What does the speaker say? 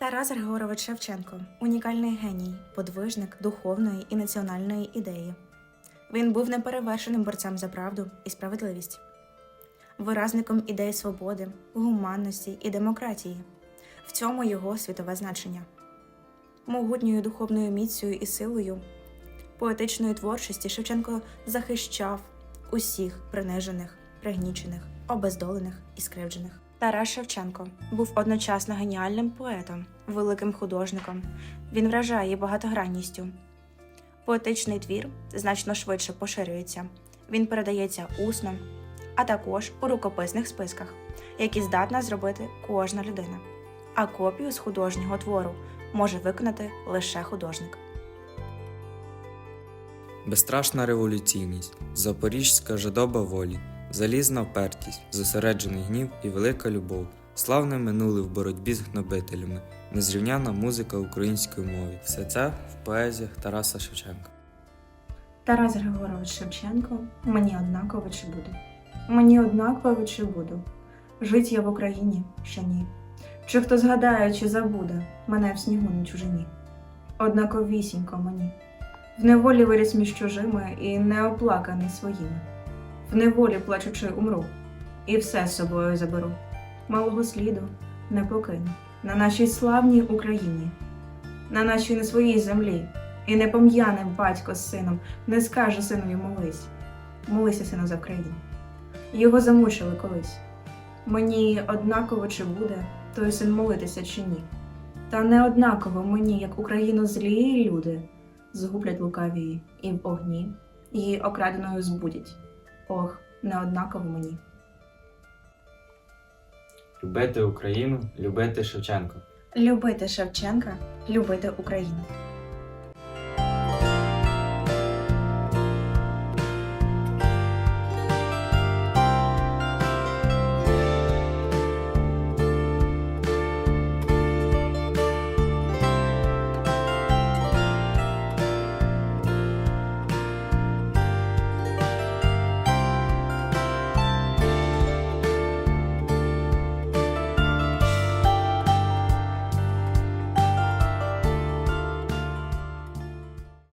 Тарас Григорович Шевченко унікальний геній, подвижник духовної і національної ідеї. Він був неперевершеним борцем за правду і справедливість, виразником ідей свободи, гуманності і демократії. В цьому його світове значення. Могутньою духовною міцю і силою, поетичної творчості Шевченко захищав усіх принижених, пригнічених, обездолених і скривджених. Тарас Шевченко був одночасно геніальним поетом, великим художником. Він вражає багатогранністю. Поетичний твір значно швидше поширюється. Він передається усно, а також у рукописних списках, які здатна зробити кожна людина. А копію з художнього твору може виконати лише художник. Безстрашна революційність, запорізька жадоба волі, залізна впертість, зосереджений гнів і велика любов, славне минуле в боротьбі з гнобителями, незрівняна музика української мови. Все це в поезіях Тараса Шевченка. Тарас Григорович Шевченко, мені однаково чи буду. Мені однаково чи буду. Жить я в Україні, ще ні. Чи хто згадає, чи забуде мене в снігу на чужині. Однаковісінько мені. В неволі виріс між чужими і неоплаканий своїми. В неволі плачучи умру, і все з собою заберу. Малого сліду не покину на нашій славній Україні, на нашій не своїй землі. І не пом'яне батько з сином, не скаже синові молись. Молися, сину, за Україну. Його замучили колись. Мені однаково чи буде той син молитися чи ні. Та не однаково мені, як Україну злі люди, згублять лукаві і в огні, її окраденою збудять. Ох, не однаково мені. Любити Україну, любити Шевченко. Любити Шевченка, любити Україну.